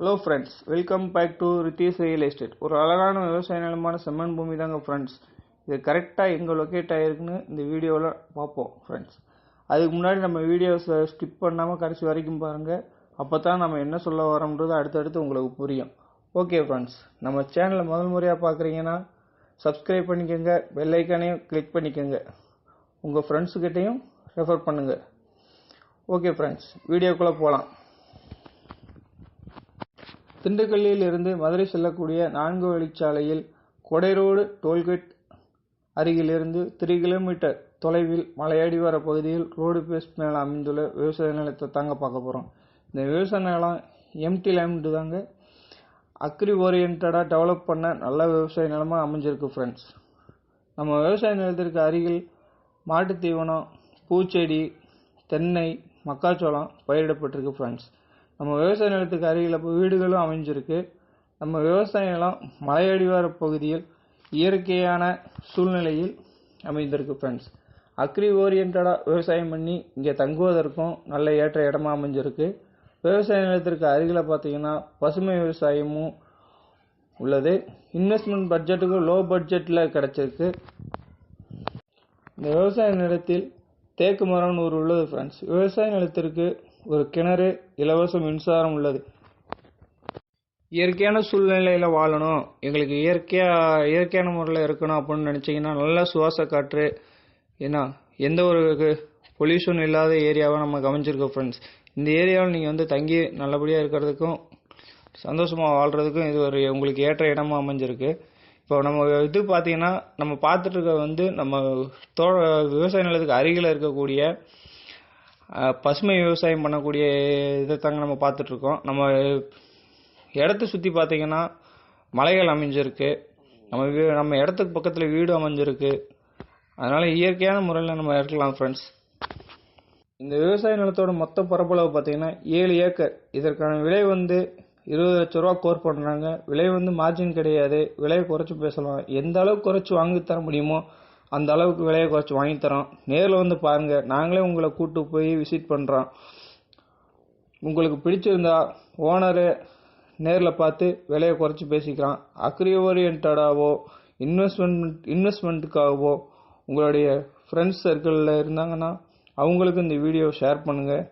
Hello friends welcome back to Rithish real estate ஒரு அழகான விவசாய நிலமான செம்மன் பூமி தாங்க ஃப்ரெண்ட்ஸ் இது கரெக்டாக எங்கே லொக்கேட் ஆகிருக்குன்னு இந்த வீடியோவில் பார்ப்போம் ஃப்ரெண்ட்ஸ் அதுக்கு முன்னாடி நம்ம வீடியோஸை ஸ்கிப் பண்ணாமல் கடைசி வரைக்கும் பாருங்கள் அப்போ தான் நம்ம என்ன சொல்ல வரோன்றது அடுத்தடுத்து உங்களுக்கு புரியும். ஓகே ஃப்ரெண்ட்ஸ் நம்ம சேனலை முதல் முறையாக பார்க்குறீங்கன்னா சப்ஸ்கிரைப் பண்ணிக்கோங்க பெல்லைக்கானையும் கிளிக் பண்ணிக்கோங்க. உங்கள் ஃப்ரெண்ட்ஸுக்கிட்டையும் ரெஃபர் பண்ணுங்கள் ஓகே ஃப்ரெண்ட்ஸ் வீடியோக்குள்ளே போகலாம் திண்டுக்கல்லில் இருந்து மதுரை செல்லக்கூடிய நான்கு வழிச்சாலையில் கொடைரோடு டோல்கேட் அருகிலிருந்து த்ரீ கிலோமீட்டர் தொலைவில் மலையடிவார பகுதியில் ரோடு பேஸ் மேலே அமைந்துள்ள விவசாய நிலத்தை தாங்க பார்க்க போகிறோம் இந்த விவசாய நிலம் எம்டி லேண்டு தாங்க. அக்ரி ஓரியன்டாக டெவலப் பண்ண நல்ல விவசாய நிலமாக அமைஞ்சிருக்கு ஃப்ரெண்ட்ஸ் நம்ம விவசாய நிலத்திற்கு அருகில் மாட்டுத் தீவனம் பூச்செடி தென்னை மக்காச்சோளம் பயிரிடப்பட்டிருக்கு ஃப்ரெண்ட்ஸ் நம்ம விவசாய நிலத்துக்கு அருகில் இப்போ வீடுகளும் அமைஞ்சிருக்கு. நம்ம விவசாய நிலம் மலையடிவார பகுதியில் இயற்கையான சூழ்நிலையில் அமைந்திருக்கு ஃப்ரெண்ட்ஸ் அக்ரி ஓரியன்டாக விவசாயம் பண்ணி இங்கே தங்குவதற்கும் நல்ல ஏற்ற இடமா அமைஞ்சிருக்கு. விவசாய நிலத்திற்கு அருகில் பார்த்தீங்கன்னா பசுமை விவசாயமும் உள்ளது. இன்வெஸ்ட்மெண்ட் பட்ஜெட்டுக்கு லோ பட்ஜெட்டில் கிடச்சிருக்கு. இந்த விவசாய நிலத்தில் தேக்கு மரம்னு ஒரு உள்ளது ஃப்ரெண்ட்ஸ் விவசாய நிலத்திற்கு ஒரு கிணறு இலவச மின்சாரம் உள்ளது. இயற்கையான சூழ்நிலையில் வாழணும். எங்களுக்கு இயற்கையாக இயற்கையான முறையில் இருக்கணும் அப்படின்னு நினச்சிங்கன்னா நல்ல சுவாச காற்று ஏன்னா எந்த ஒரு பொல்யூஷன் இல்லாத ஏரியாவை நம்ம கவனிச்சிருக்கோம் ஃப்ரெண்ட்ஸ் இந்த ஏரியாவில் நீங்கள் வந்து தங்கி நல்லபடியாக இருக்கிறதுக்கும் சந்தோஷமாக வாழ்கிறதுக்கும் இது ஒரு உங்களுக்கு ஏற்ற இடமாக அமைஞ்சிருக்கு. இப்போ நம்ம இது பார்த்தீங்கன்னா நம்ம பார்த்துட்டு இருக்க வந்து நம்ம தோ விவசாய நிலத்துக்கு அருகில் இருக்கக்கூடிய பசுமை விவசாயம் பண்ணக்கூடிய இதை தாங்க நம்ம பார்த்துட்ருக்கோம். நம்ம இடத்த சுற்றி பார்த்தீங்கன்னா மலைகள் அமைஞ்சிருக்கு. நம்ம வீ நம்ம இடத்துக்கு பக்கத்தில் வீடு அமைஞ்சிருக்கு. அதனால் இயற்கையான முறையில் நம்ம இருக்கலாம் ஃப்ரெண்ட்ஸ் இந்த விவசாய நிலத்தோட மொத்த பரப்பளவு பார்த்தீங்கன்னா ஏழு ஏக்கர். இதற்கான விலை வந்து இருபது லட்ச ரூபா கோர் பண்ணுறாங்க. விலை வந்து மார்ஜின் கிடையாது. விலையை குறைச்சி பேசலாம். எந்த அளவுக்கு குறைச்சி வாங்கி தர முடியுமோ அந்த அளவுக்கு விலையை குறைச்சி வாங்கி தரோம் நேரில் வந்து பாருங்கள் நாங்களே உங்களை கூட்டு போய் விசிட் பண்ணுறோம் உங்களுக்கு பிடிச்சிருந்தா ஓனரு நேரில் பார்த்து விலையை குறைச்சி பேசிக்கலாம் அக்ரி ஓரியன்டாவோ இன்வெஸ்ட்மெண்ட் இன்வெஸ்ட்மெண்ட்டுக்காகவோ உங்களுடைய ஃப்ரெண்ட்ஸ் சர்க்கிளில் இருந்தாங்கன்னா அவங்களுக்கு இந்த வீடியோ ஷேர் பண்ணுங்கள்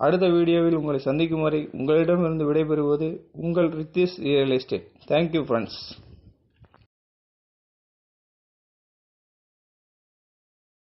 அடுத்த வீடியோவில் உங்களை சந்திக்கும் வரை உங்களிடமிருந்து விடைபெறுவது உங்கள் Rithish real estate thank you friends